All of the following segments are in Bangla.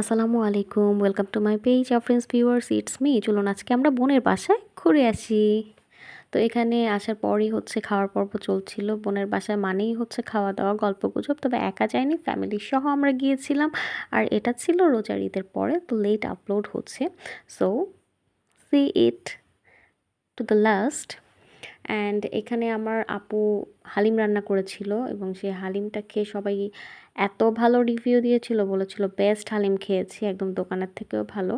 আসসালামু আলাইকুম welcome to my page of friends viewers it's me চলুন আজকে আমরা বোনের বাসায় ঘুরে আসি। তো এখানে আসার পরই হচ্ছে খাওয়ার পর্ব চলছিল। বোনের বাসায় মানেই হচ্ছে খাওয়া দাওয়া গল্প গুজব তবে একা যায়নি ফ্যামিলি সহ আমরা গিয়েছিলাম। আর এটা ছিল রোজার ঈদের পরে, তো লেট আপলোড হচ্ছে। So see it to the last and এখানে আমার আপু হালিম রান্না করেছিল এবং সেই হালিমটা খেয়ে সবাই এত ভালো রিভিউ দিয়েছিল, বলেছিল বেস্ট হালিম খেয়েছি, একদম দোকানের থেকেও ভালো।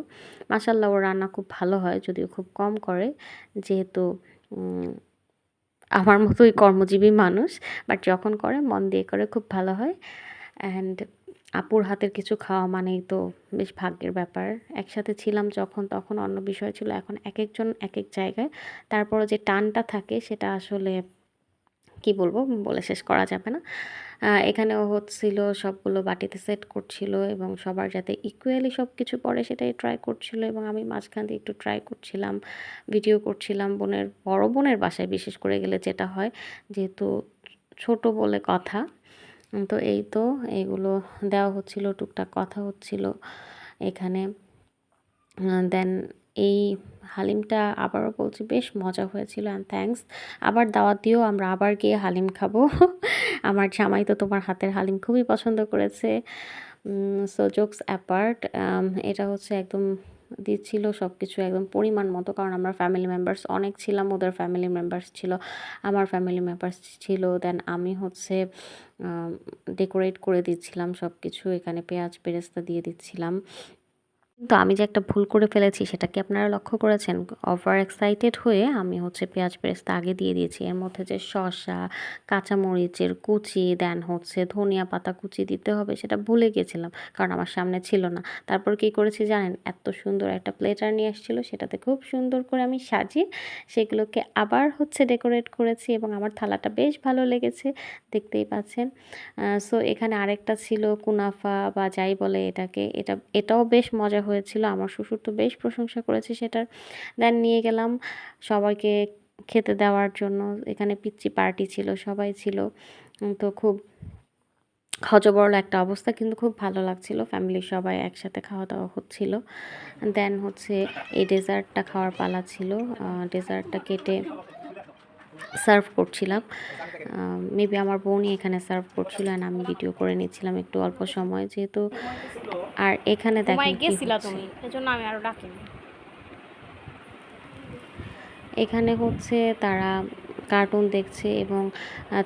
মাসাল্লাহ ওর রান্না খুব ভালো হয়, যদিও খুব কম করে, যেহেতু আমার মতোই কর্মজীবী মানুষ। বাট যখন করে, মন দিয়ে করে, খুব ভালো হয়। অ্যান্ড আপুর হাতের কিছু খাওয়া মানেই তো বেশ ভাগ্যের ব্যাপার। একসাথে ছিলাম যখন, তখন অন্য বিষয় ছিল এখন এক একজন এক এক জায়গায়। তারপরে যে টানটা থাকে সেটা আসলে কি বলব, বলে শেষ করা যাবে না। এখানেও হচ্ছিল সবগুলো বাটিতে সেট করছিল এবং সবার যাতে ইকুয়ালি সব কিছু পরে সেটাই ট্রাই করছিল এবং আমি মাঝখান দিয়ে একটু ট্রাই করছিলাম ভিডিও করছিলাম বোনের, বড় বোনের বাসায় বিশেষ করে গেলে যেটা হয়, যেহেতু ছোট বলে কথা। তো এই তো এইগুলো দেওয়া হচ্ছিল, টুকটাক কথা হচ্ছিল এখানে। দেন এই হালিমটা আবারও বলছি, বেশ মজা হয়েছিল অ্যান্ড থ্যাঙ্কস আবার দাওয়াত দিও আমরা আবার গিয়ে হালিম খাব। আমার জামাই তো তোমার হাতের হালিম খুবই পছন্দ করেছে। সো জোকস অ্যাপার্ট এটা হচ্ছে একদম দিচ্ছিল সব কিছু একদম পরিমাণ মতো, কারণ আমরা ফ্যামিলি মেম্বার্স অনেক ছিলাম, ওদের ফ্যামিলি মেম্বার্স ছিল, আমার ফ্যামিলি মেম্বার্স ছিল দেন আমি হচ্ছে ডেকোরেট করে দিচ্ছিলাম সব কিছু এখানে পেঁয়াজ, পেরেস্তা দিয়ে দিচ্ছিলাম। কিন্তু আমি যে একটা ভুল করে ফেলেছি, সেটা কি আপনারা লক্ষ্য করেছেন? ওভার এক্সাইটেড হয়ে আমি হচ্ছে পেঁয়াজ পেরেস্তা আগে দিয়ে দিয়েছি। এর মধ্যে যে শসা, কাঁচামরিচের কুচি দেন হচ্ছে ধনিয়া পাতা কুচি দিতে হবে, সেটা ভুলে গেছিলাম, কারণ আমার সামনে ছিল না। তারপর কি করেছি জানেন? এত সুন্দর একটা প্লেটার নিয়ে এসেছিল, সেটাতে খুব সুন্দর করে আমি সাজিয়ে সেগুলোকে আবার হচ্ছে ডেকোরেট করেছি এবং আমার থালাটা বেশ ভালো লেগেছে, দেখতেই পাচ্ছেন। সো এখানে আরেকটা ছিল কুনাফা বা যাই বলে এটাকে, এটা, এটাও বেশ মজা হয়েছিল, আমার শ্বশুর তো বেশ প্রশংসা করেছে সেটার। দেন নিয়ে গেলাম সবাইকে খেতে দেওয়ার জন্য। এখানে পিচ্চি পার্টি ছিল, সবাই ছিল। তো খুব হজবরল একটা অবস্থা, কিন্তু খুব ভালো লাগছিল। ফ্যামিলির সবাই একসাথে খাওয়া দাওয়া হচ্ছিল। দেন হচ্ছে এই ডেজার্টটা খাওয়ার পালা ছিল। ডেজার্টটা কেটে সার্ভ করছিলাম। মেবি আমার বোনই এখানে সার্ভ করছিল এন্ড আমি ভিডিও করে নিচ্ছিলাম একটু অল্প সময় যেহেতু। আর এখানে দেখেন ঘুমাই কি তুমি এজন্য আমি আরও ডাকিনি। এখানে হচ্ছে তারা কার্টুন দেখছে এবং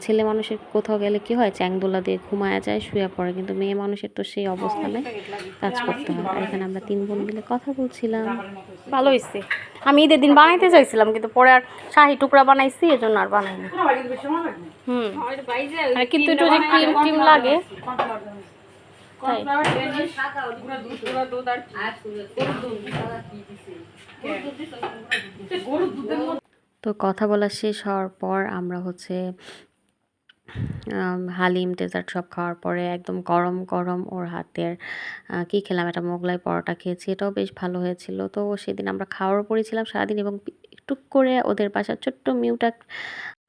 ছেলে মানুষের কোথাও গেলে কি হয় চ্যাংদোলা দিয়ে ঘুমায়া যায় শুয়ে পড়ে। কিন্তু মেয়ে মানুষের তো সেই অবস্থা নেই কাজ করতে হয়। আর এখানে আমরা তিন বোন মিলে কথা বলছিলাম। ভালো হয়েছে আমি ঈদের দিন বানাইতে চাইছিলাম কিন্তু পরে আর শাহি টুকরা বানাইছি এজন্য আর বানাইনি। হুম। আর কিন্তু একটু যে ক্রিম ক্রিম লাগে। তাই। তো কথা বলা শেষ হওয়ার পর আমরা হচ্ছে হালিম ডেজার্ট সব খাওয়ার পরে একদম গরম গরম ওর হাতের কি খেলাম একটা মোগলাই পরোটা খেয়েছি, এটাও বেশ ভালো হয়েছিল। তো সেদিন আমরা খাওয়ার উপরেই ছিলাম সারাদিন এবং টুক করে ওদের বাসার ছোট্ট মিউটা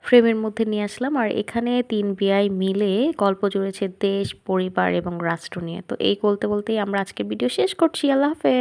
ফ্রেমের মধ্যে নিয়ে আসলাম। আর এখানে তিন বিআই মিলে গল্প জুড়েছে দেশ, পরিবার এবং রাষ্ট্র নিয়ে। তো এই বলতে বলতেই আমরা আজকের ভিডিও শেষ করছি। আল্লাহ হাফেজ।